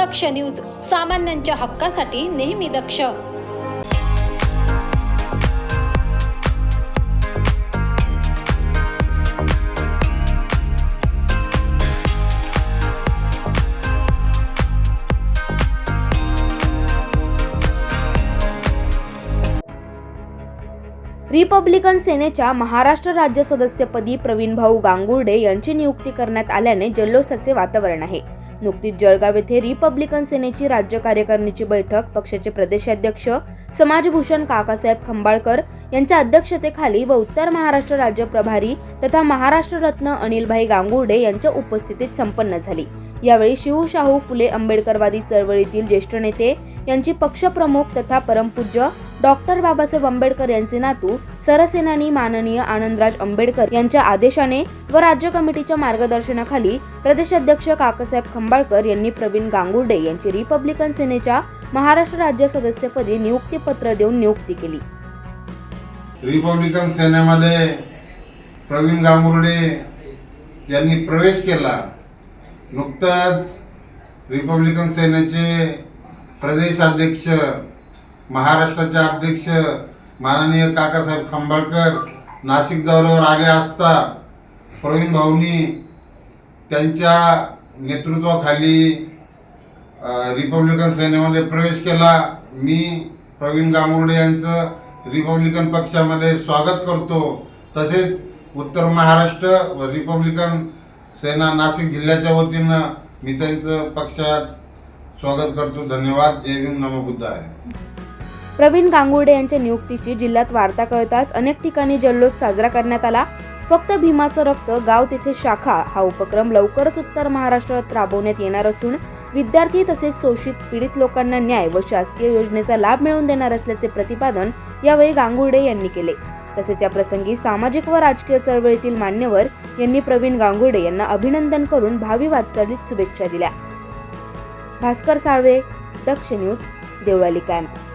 दक्ष news सामान्यांच्या हक्कासाठी नेहमी दक्ष. रिपब्लिकन सेनेच्या महाराष्ट्र राज्य सदस्यपदी प्रवीण भाऊ गांगुर्डे यांची नियुक्ती करण्यात आल्याने जल्लोषाचे वातावरण आहे. नुकतीच जळगाव येथे रिपब्लिकन सेनेची राज्य कार्यकारिणीची बैठक पक्षाचे प्रदेशाध्यक्ष समाजभूषण काकासाहेब खंबाळकर यांच्या अध्यक्षतेखाली व उत्तर महाराष्ट्र राज्य प्रभारी तथा महाराष्ट्र रत्न अनिलभाई गांगुर्डे यांच्या उपस्थितीत संपन्न झाली. यावेळी शिवशाहू फुले आंबेडकरवादी चळवळीतील ज्येष्ठ नेते यांची पक्षप्रमुख तथा परमपूज्य डॉक्टर बाबासाहेब आंबेडकर यांचे नातू सरसेनानी माननीय आनंदराज आंबेडकर यांच्या आदेशाने व राज्य कमिटीच्या मार्गदर्शनाखाली प्रदेशाध्यक्ष काकासाहेब खंबाळकर यांनी प्रवीण गांगुर्डे यांची रिपब्लिकन सेनेच्या महाराष्ट्र राज्य सदस्यपदी नियुक्तीपत्र देऊन नियुक्ती केली. रिपब्लिकन सेनेमध्ये प्रवीण गांगुर्डे यांनी प्रवेश केला. नुकतंच रिपब्लिकन सेनेचे प्रदेशाध्यक्ष महाराष्ट्राचे अध्यक्ष माननीय काकासाहेब खंबाळकर नाशिक दौऱ्यावर आले असता प्रवीण भाऊनी त्यांच्या नेतृत्वाखाली रिपब्लिकन सेनेमध्ये प्रवेश केला. मी प्रवीण गामुर्डे यांचं रिपब्लिकन पक्षामध्ये स्वागत करतो. तसेच उत्तर महाराष्ट्र व रिपब्लिकन सेना नाशिक जिल्ह्याच्या वतीनं मी त्यांचं पक्षात स्वागत करतो धन्यवाद. जय भीम नमो प्रवीण गांगुर्डे यांच्या नियुक्तीची जिल्ह्यात वार्ता कळताच अनेक ठिकाणी जल्लोष साजरा करण्यात आला. फक्त भीमाचं रक्त गाव तिथे शाखा हा उपक्रम लवकरच उत्तर महाराष्ट्रात राबवण्यात येणार असून विद्यार्थी तसेच शोषित पीडित लोकांना न्याय व शासकीय योजनेचा लाभ मिळवून देणार असल्याचे प्रतिपादन यावेळी गांगुर्डे यांनी केले. तसेच या प्रसंगी सामाजिक व राजकीय चळवळीतील मान्यवर यांनी प्रवीण गांगुर्डे यांना अभिनंदन करून भावी वाटचालीत शुभेच्छा दिल्या. Bhaskar Salve Daksh news Deolali camp